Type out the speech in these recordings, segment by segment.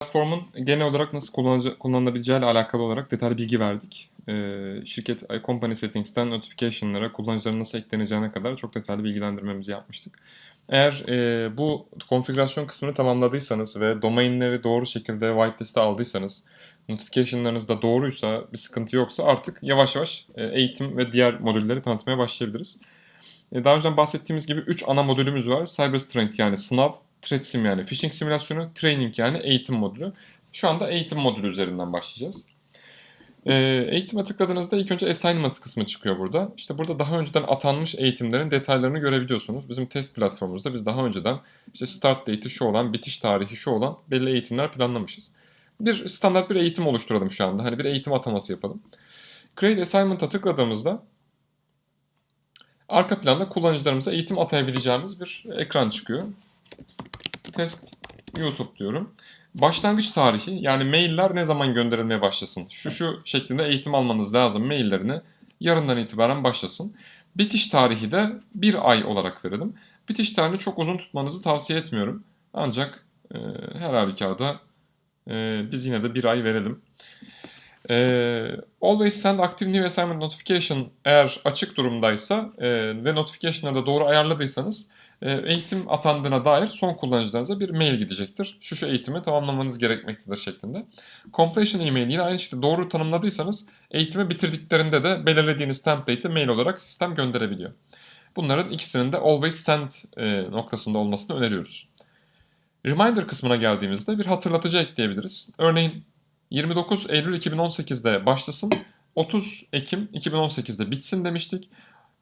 platformun genel olarak nasıl kullanılabileceği ile alakalı olarak detaylı bilgi verdik. Ee, şirket e, Company Settings'ten notification'lara kullanıcıların nasıl ekleneceğine kadar çok detaylı bilgilendirmemizi yapmıştık. Eğer e, bu konfigürasyon kısmını tamamladıysanız ve domainleri doğru şekilde whitelist'e aldıysanız, notification'larınız da doğruysa, bir sıkıntı yoksa artık yavaş yavaş e, eğitim ve diğer modülleri tanıtmaya başlayabiliriz. E, daha önceden bahsettiğimiz gibi 3 ana modülümüz var. Cyber Strength yani sınav, Threat Sim yani phishing simülasyonu, Training yani eğitim modülü. Şu anda eğitim modülü üzerinden başlayacağız. E, eğitime tıkladığınızda ilk önce Assignments kısmı çıkıyor burada. İşte burada daha önceden atanmış eğitimlerin detaylarını görebiliyorsunuz. Bizim test platformumuzda biz daha önceden işte start date'i şu olan, bitiş tarihi şu olan belli eğitimler planlamışız. Bir standart bir eğitim oluşturalım şu anda. Hani bir eğitim ataması yapalım. Create Assignment'a tıkladığımızda arka planda kullanıcılarımıza eğitim atayabileceğimiz bir ekran çıkıyor. Test YouTube diyorum. Başlangıç tarihi yani mailler ne zaman gönderilmeye başlasın? Şu şu şeklinde eğitim almanız lazım maillerini yarından itibaren başlasın. Bitiş tarihi de bir ay olarak verelim. Bitiş tarihini çok uzun tutmanızı tavsiye etmiyorum. Ancak e, her halükarda e, biz yine de bir ay verelim. E, always send active new assignment notification eğer açık durumdaysa e, ve notification'ları da doğru ayarladıysanız eğitim atandığına dair son kullanıcılarınıza bir mail gidecektir. Şu şu eğitimi tamamlamanız gerekmektedir şeklinde. Completion e-mail yine aynı şekilde doğru tanımladıysanız eğitimi bitirdiklerinde de belirlediğiniz template'i mail olarak sistem gönderebiliyor. Bunların ikisinin de always send e, noktasında olmasını öneriyoruz. Reminder kısmına geldiğimizde bir hatırlatıcı ekleyebiliriz. Örneğin 29 Eylül 2018'de başlasın, 30 Ekim 2018'de bitsin demiştik.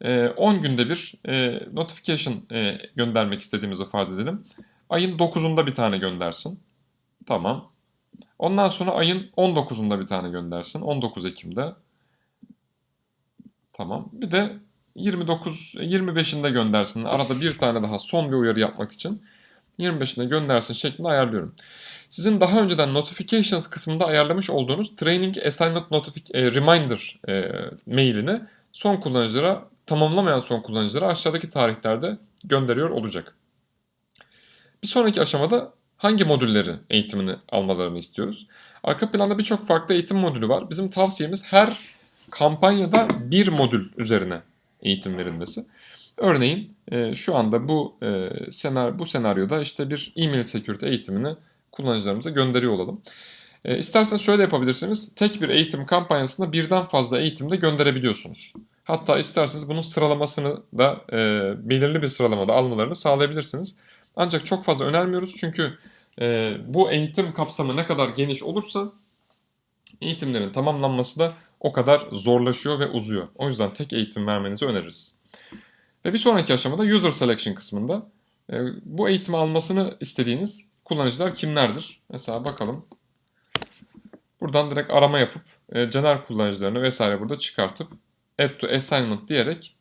10 günde bir e, notification e, göndermek istediğimizi farz edelim. Ayın 9'unda bir tane göndersin. Tamam. Ondan sonra ayın 19'unda bir tane göndersin. 19 Ekim'de. Tamam. Bir de 29 25'inde göndersin. Arada bir tane daha son bir uyarı yapmak için 25'inde göndersin şeklinde ayarlıyorum. Sizin daha önceden notifications kısmında ayarlamış olduğunuz training assignment notific e, reminder mailini son kullanıcılara tamamlamayan son kullanıcılara aşağıdaki tarihlerde gönderiyor olacak. Bir sonraki aşamada hangi modülleri eğitimini almalarını istiyoruz? Arka planda birçok farklı eğitim modülü var. Bizim tavsiyemiz her kampanyada bir modül üzerine eğitim verilmesi. Örneğin e, şu anda bu e, senar bu senaryoda işte bir e-mail security eğitimini kullanıcılarımıza gönderiyor olalım. E, isterseniz şöyle yapabilirsiniz. Tek bir eğitim kampanyasında birden fazla eğitimde gönderebiliyorsunuz. Hatta isterseniz bunun sıralamasını da e, belirli bir sıralamada almalarını sağlayabilirsiniz. Ancak çok fazla önermiyoruz çünkü e, bu eğitim kapsamı ne kadar geniş olursa eğitimlerin tamamlanması da o kadar zorlaşıyor ve uzuyor. O yüzden tek eğitim vermenizi öneririz. Ve bir sonraki aşamada user selection kısmında e, bu eğitimi almasını istediğiniz kullanıcılar kimlerdir? Mesela bakalım. Buradan direkt arama yapıp e, genel kullanıcılarını vesaire burada çıkartıp add to assignment diyerek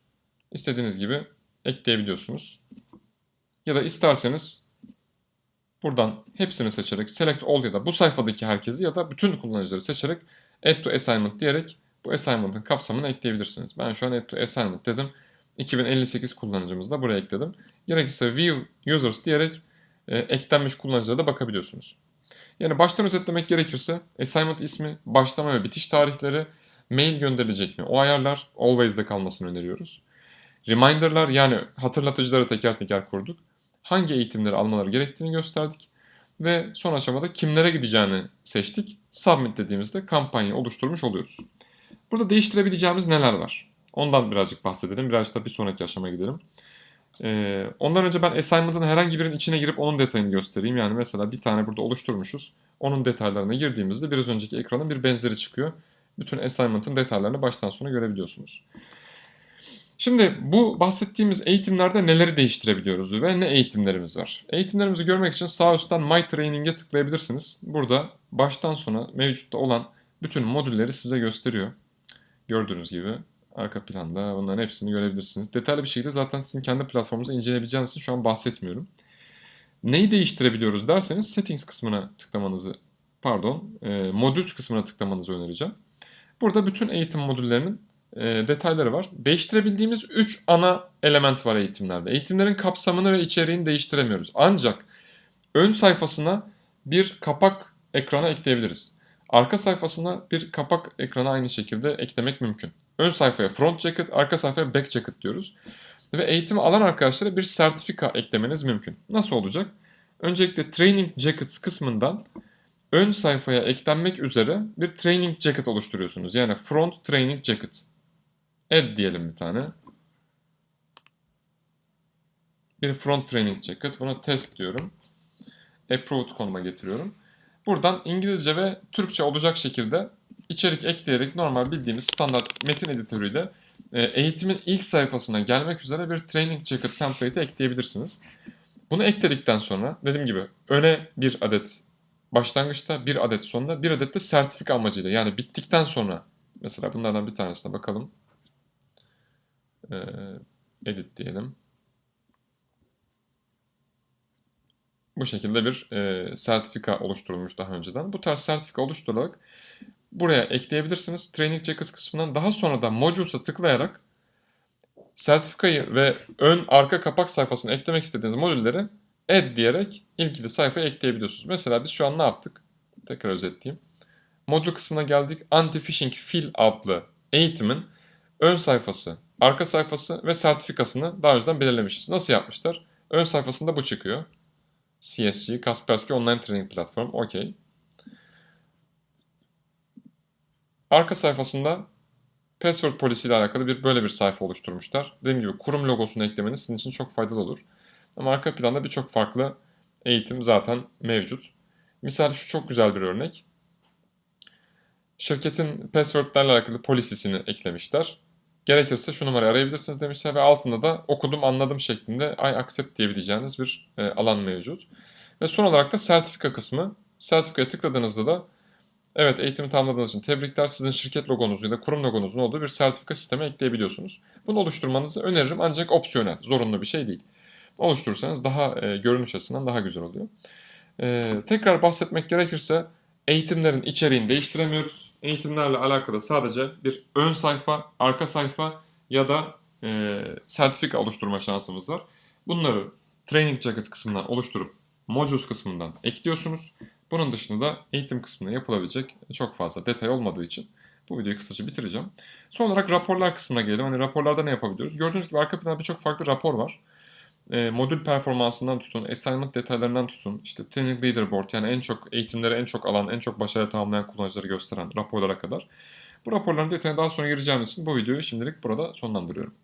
istediğiniz gibi ekleyebiliyorsunuz. Ya da isterseniz buradan hepsini seçerek select all ya da bu sayfadaki herkesi ya da bütün kullanıcıları seçerek add to assignment diyerek bu assignment'ın kapsamını ekleyebilirsiniz. Ben şu an add to assignment dedim. 2058 kullanıcımızı da buraya ekledim. Gerekirse view users diyerek e, eklenmiş kullanıcılara da bakabiliyorsunuz. Yani baştan özetlemek gerekirse assignment ismi, başlama ve bitiş tarihleri, mail gönderilecek mi? O ayarlar always'de kalmasını öneriyoruz. Reminder'lar yani hatırlatıcıları teker teker kurduk. Hangi eğitimleri almaları gerektiğini gösterdik. Ve son aşamada kimlere gideceğini seçtik. Submit dediğimizde kampanya oluşturmuş oluyoruz. Burada değiştirebileceğimiz neler var? Ondan birazcık bahsedelim. Birazcık da bir sonraki aşamaya gidelim. Ee, ondan önce ben assignment'ın herhangi birinin içine girip onun detayını göstereyim. Yani mesela bir tane burada oluşturmuşuz. Onun detaylarına girdiğimizde biraz önceki ekranın bir benzeri çıkıyor. Bütün assignment'ın detaylarını baştan sona görebiliyorsunuz. Şimdi bu bahsettiğimiz eğitimlerde neleri değiştirebiliyoruz ve ne eğitimlerimiz var? Eğitimlerimizi görmek için sağ üstten My Training'e tıklayabilirsiniz. Burada baştan sona mevcutta olan bütün modülleri size gösteriyor. Gördüğünüz gibi arka planda bunların hepsini görebilirsiniz. Detaylı bir şekilde zaten sizin kendi platformunuzda inceleyebileceğiniz için şu an bahsetmiyorum. Neyi değiştirebiliyoruz derseniz settings kısmına tıklamanızı pardon e, modül kısmına tıklamanızı önereceğim. Burada bütün eğitim modüllerinin e, detayları var. Değiştirebildiğimiz 3 ana element var eğitimlerde. Eğitimlerin kapsamını ve içeriğini değiştiremiyoruz. Ancak ön sayfasına bir kapak ekrana ekleyebiliriz. Arka sayfasına bir kapak ekranı aynı şekilde eklemek mümkün. Ön sayfaya front jacket, arka sayfaya back jacket diyoruz. Ve eğitimi alan arkadaşlara bir sertifika eklemeniz mümkün. Nasıl olacak? Öncelikle Training Jackets kısmından ön sayfaya eklenmek üzere bir Training Jacket oluşturuyorsunuz. Yani Front Training Jacket. Add diyelim bir tane. Bir Front Training Jacket. Buna test diyorum. Approved konuma getiriyorum. Buradan İngilizce ve Türkçe olacak şekilde içerik ekleyerek normal bildiğimiz standart metin editörüyle e, eğitimin ilk sayfasına gelmek üzere bir Training Jacket template ekleyebilirsiniz. Bunu ekledikten sonra dediğim gibi öne bir adet başlangıçta bir adet sonunda bir adet de sertifika amacıyla yani bittikten sonra mesela bunlardan bir tanesine bakalım. Ee, edit diyelim. Bu şekilde bir e, sertifika oluşturulmuş daha önceden. Bu tarz sertifika oluşturularak buraya ekleyebilirsiniz. Training Jackets kısmından daha sonra da Modules'a tıklayarak sertifikayı ve ön arka kapak sayfasına eklemek istediğiniz modülleri add diyerek ilgili sayfaya ekleyebiliyorsunuz. Mesela biz şu an ne yaptık? Tekrar özetleyeyim. Modül kısmına geldik. Anti-Phishing Fill adlı eğitimin ön sayfası, arka sayfası ve sertifikasını daha önceden belirlemişiz. Nasıl yapmışlar? Ön sayfasında bu çıkıyor. CSG, Kaspersky Online Training Platform. Okey. Arka sayfasında password polisi ile alakalı bir böyle bir sayfa oluşturmuşlar. Dediğim gibi kurum logosunu eklemeniz sizin için çok faydalı olur. Ama arka planda birçok farklı eğitim zaten mevcut. Misal şu çok güzel bir örnek. Şirketin passwordlerle alakalı polisisini eklemişler. Gerekirse şu numarayı arayabilirsiniz demişler ve altında da okudum anladım şeklinde I accept diyebileceğiniz bir e, alan mevcut. Ve son olarak da sertifika kısmı. Sertifikaya tıkladığınızda da evet eğitimi tamamladığınız için tebrikler sizin şirket logonuzun ya da kurum logonuzun olduğu bir sertifika sistemi ekleyebiliyorsunuz. Bunu oluşturmanızı öneririm ancak opsiyonel, zorunlu bir şey değil. Oluşturursanız daha e, görünüş açısından daha güzel oluyor. E, tekrar bahsetmek gerekirse eğitimlerin içeriğini değiştiremiyoruz. Eğitimlerle alakalı sadece bir ön sayfa, arka sayfa ya da e, sertifika oluşturma şansımız var. Bunları Training Jackets kısmından oluşturup Modules kısmından ekliyorsunuz. Bunun dışında da eğitim kısmında yapılabilecek çok fazla detay olmadığı için bu videoyu kısaca bitireceğim. Son olarak raporlar kısmına gelelim. Hani raporlarda ne yapabiliyoruz? Gördüğünüz gibi arka planda birçok farklı rapor var. E, modül performansından tutun, assignment detaylarından tutun, işte training leaderboard yani en çok eğitimleri en çok alan, en çok başarı tamamlayan kullanıcıları gösteren raporlara kadar. Bu raporların detayına daha sonra gireceğimiz için bu videoyu şimdilik burada sonlandırıyorum.